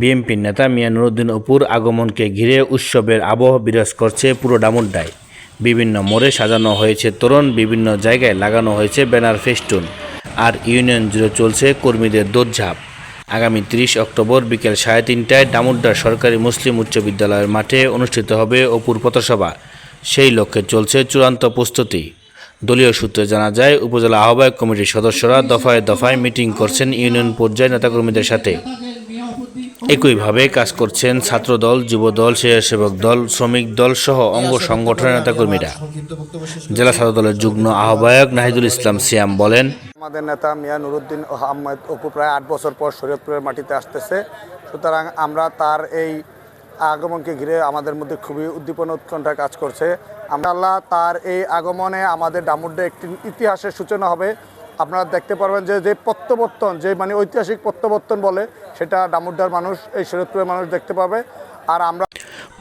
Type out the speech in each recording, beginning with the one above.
বিএনপির নেতা মিয়া নুরুদ্দিন অপুর আগমনকে ঘিরে উৎসবের আবহ বিরাজ করছে পুরো ডামুড্ডায়। বিভিন্ন মোড়ে সাজানো হয়েছে তোরণ, বিভিন্ন জায়গায় লাগানো হয়েছে ব্যানার ফেস্টুন আর ইউনিয়ন জুড়ে চলছে কর্মীদের দৌড়ঝাঁপ আগামী তিরিশ অক্টোবর বিকেল সাড়ে তিনটায় ডামুড্ডা সরকারি মুসলিম উচ্চ বিদ্যালয়ের মাঠে অনুষ্ঠিত হবে অপুর পথসভা। সেই লক্ষ্যে চলছে চূড়ান্ত প্রস্তুতি। দলীয় সূত্রে জানা যায়, উপজেলা আহ্বায়ক কমিটির সদস্যরা দফায় দফায় মিটিং করছেন ইউনিয়ন পর্যায়ে নেতাকর্মীদের সাথে। একইভাবে কাজ করছেন ছাত্রদল, যুবদল, স্বেচ্ছাসেবক দল, শ্রমিক দল সহ অঙ্গ সংগঠনের নেতাকর্মীরা। জেলা ছাত্রদলের যুগ্ম আহ্বায়ক নাহিদুল ইসলাম সিয়াম বলেন, আমাদের নেতা মিয়া নুরুদ্দিন আহমেদ অপু প্রায় আট বছর পর শরীয়তপুরের মাটিতে আসতেছে। সুতরাং আমরা তার এই আগমনকে ঘিরে আমাদের মধ্যে খুবই উদ্দীপন উৎকণ্ঠা কাজ করছে। আমরা আল্লাহ তার এই আগমনে আমাদের ডামুড্ডে একটি ইতিহাসের সূচনা হবে। আপনারা দেখতে পারবেন যে যে প্রত্যাবর্তন যে মানে ঐতিহাসিক প্রত্যাবর্তন বলে সেটা ডামুড্ডার মানুষ এই শরীয়তপুরের মানুষ দেখতে পাবে। আর আমরা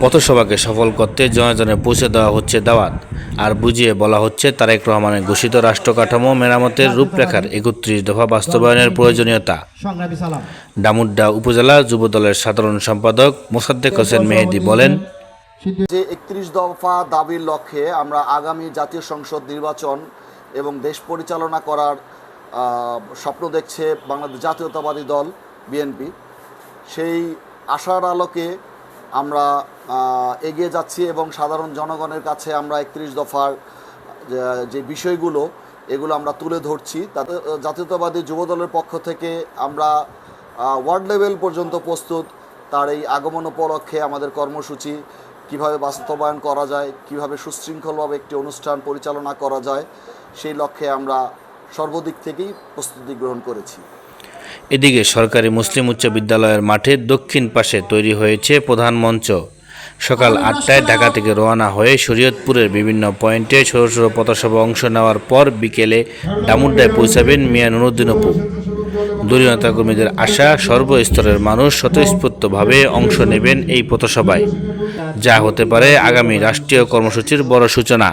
পথসভাকে সফল করতে জনজনে পৌঁছে দেওয়া হচ্ছে দাওয়াত। আর বুঝিয়ে বলা হচ্ছে তারেক রহমানের ঘোষিত রাষ্ট্র কাঠামো মেরামতের রূপরেখার একত্রিশ দফা বাস্তবায়নের প্রয়োজনীয়তা। সংগ্রামী ডামুড্ডা উপজেলা যুবদলের সাধারণ সম্পাদক মোসাদ্দেক হোসেন মেহেদি বলেন যে একত্রিশ দফা দাবির লক্ষ্যে আমরা আগামী জাতীয় সংসদ নির্বাচন এবং দেশ পরিচালনা করার স্বপ্ন দেখছে বাংলাদেশ জাতীয়তাবাদী দল বিএনপি সেই আশার আলোকে আমরা এগিয়ে যাচ্ছি এবং সাধারণ জনগণের কাছে আমরা একত্রিশ দফার, যে- বিষয়গুলো, এগুলো আমরা তুলে ধরছি। তাতে জাতীয়তাবাদী যুবদলের পক্ষ থেকে আমরা ওয়ার্ড লেভেল পর্যন্ত প্রস্তুত। তার এই আগমন উপলক্ষে আমাদের কর্মসূচি কীভাবে বাস্তবায়ন করা যায় কীভাবে সুশৃঙ্খলভাবে একটি অনুষ্ঠান পরিচালনা করা যায় সেই লক্ষ্যে আমরা সর্বদিক থেকেই প্রস্তুতি গ্রহণ করেছি। এদিকে সরকারি মুসলিম উচ্চ বিদ্যালয়ের মাঠের দক্ষিণ পাশে তৈরি হয়েছে প্রধান মঞ্চ। সকাল আটটায় ঢাকা থেকে রওনা হয়ে শরীয়তপুরের বিভিন্ন পয়েন্টে ছোট ছোট পথসভা অংশ নেওয়ার পর বিকেলে ডামুড্ডায় পৌঁছাবেন মিয়া নুরুদ্দিন অপু। দলীয় নেতাকর্মীদের আশা সর্বস্তরের মানুষ স্বতঃস্ফূর্তভাবে অংশ নেবেন এই পথসভায়। যা হতে পারে আগামী রাষ্ট্রীয় কর্মসূচির বড় সূচনা।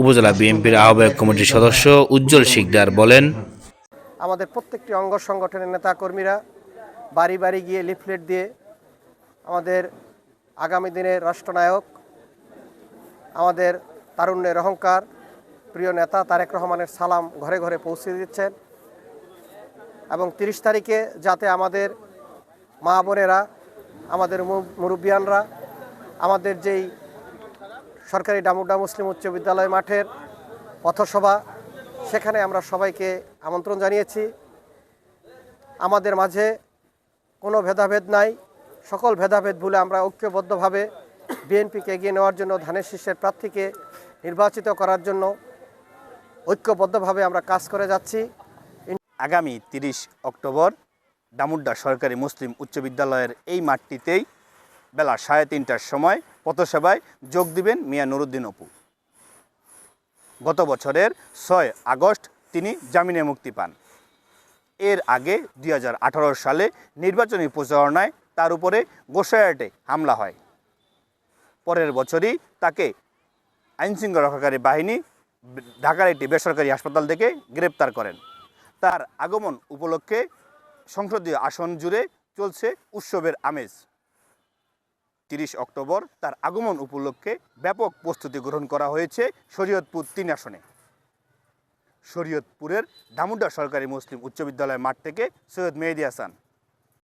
উপজেলা বিএনপির আহ্বায়ক কমিটির সদস্য উজ্জ্বল শিকদার বলেন, আমাদের প্রত্যেকটি অঙ্গ সংগঠনের নেতাকর্মীরা বাড়ি বাড়ি গিয়ে লিফলেট দিয়ে আমাদের আগামী দিনের রাষ্ট্রনায়ক, আমাদের তারুণ্যের অহংকার, প্রিয় নেতা তারেক রহমানের সালাম ঘরে ঘরে পৌঁছে দিচ্ছেন এবং তিরিশ তারিখে যাতে আমাদের মা বোনেরা, আমাদের মুরব্বিয়ানরা আমাদের যেই সরকারি ডামুড্ডা মুসলিম উচ্চ বিদ্যালয় মাঠের পথসভা, সেখানে আমরা সবাইকে আমন্ত্রণ জানিয়েছি। আমাদের মাঝে কোনো ভেদাভেদ নাই। সকল ভেদাভেদ ভুলে আমরা ঐক্যবদ্ধভাবে বিএনপিকে এগিয়ে নেওয়ার জন্য, ধানের শীর্ষের প্রার্থীকে নির্বাচিত করার জন্য ঐক্যবদ্ধভাবে আমরা কাজ করে যাচ্ছি। আগামী তিরিশ অক্টোবর ডামুড্ডা সরকারি মুসলিম উচ্চ বিদ্যালয়ের এই মাঠটিতেই বেলা সাড়ে তিনটার সময় পথসভায় যোগ দিবেন মিয়া নুরুদ্দিন অপু। গত বছরের ছয় আগস্ট তিনি জামিনে মুক্তি পান। এর আগে দু হাজার আঠারো সালে নির্বাচনী প্রচারণায় তার উপরে গোসাইয়াটে হামলা হয়। পরের বছরই তাকে আইনশৃঙ্খলা রক্ষাকারী বাহিনী ঢাকার একটি বেসরকারি হাসপাতাল থেকে গ্রেপ্তার করেন। তার আগমন উপলক্ষে সংসদীয় আসন জুড়ে চলছে উৎসবের আমেজ। তিরিশ অক্টোবর তার আগমন উপলক্ষে ব্যাপক প্রস্তুতি গ্রহণ করা হয়েছে শরীয়তপুর তিন আসনে। শরীয়তপুরের দামুড্ডা সরকারি মুসলিম উচ্চ বিদ্যালয়ের মাঠ থেকে সৈয়দ মেহেদি হাসান।